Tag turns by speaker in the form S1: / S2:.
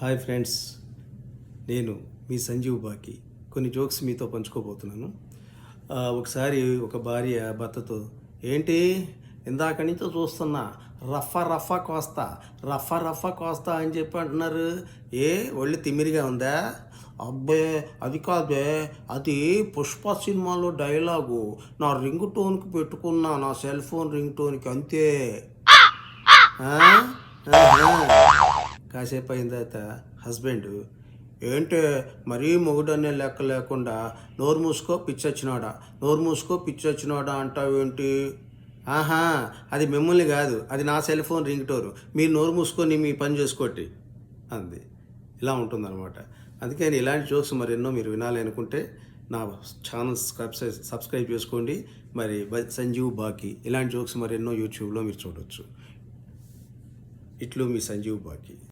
S1: Hi friends. నేను మీ సంజీవ్ బాకి కొన్ని జోక్స్ మీతో పంచుకోబోతున్నాను. ఒకసారి ఒక భార్య భర్తతో ఏంటి? ఇందాక నుంచి చూస్తున్నా రఫా రఫా కోస్తా రఫా రఫా కోస్తా అని చెప్పి అంటున్నారు. ఏ ఒళ్ళు తిమ్మిరిగా ఉందా? అబ్బే అది కాదే అది పుష్ప సినిమాలో డైలాగు. నా రింగ్ టోన్కి పెట్టుకున్నా నా సెల్ ఫోన్ రింగ్ టోన్కి అంతే. కాసేపు అయిన తర్వాత హస్బెండ్ ఏంటే మరీ మొగుడనే లెక్క లేకుండా నోరు మూసుకో పిచ్చొచ్చినాడా? నోరు మూసుకో పిచ్చొచ్చినాడా అంటావేంటి ఆహా అది మిమ్మల్ని కాదు అది నా సెల్ ఫోన్ రింగ్ టోరు మీరు నోరు మూసుకొని మీ పని చేసుకోండి. అంది. ఇలా ఉంటుందన్నమాట. అందుకని ఇలాంటి జోక్స్ మరి ఎన్నో మీరు వినాలి అనుకుంటే నా ఛానల్ సబ్స్క్రైబ్ సబ్స్క్రైబ్ చేసుకోండి. మరి బ- సంజీవ్ బాకీ ఇలాంటి జోక్స్ మరి ఎన్నో యూట్యూబ్లో మీరు చూడవచ్చు ఇట్లు మీ సంజీవ్ బాకీ.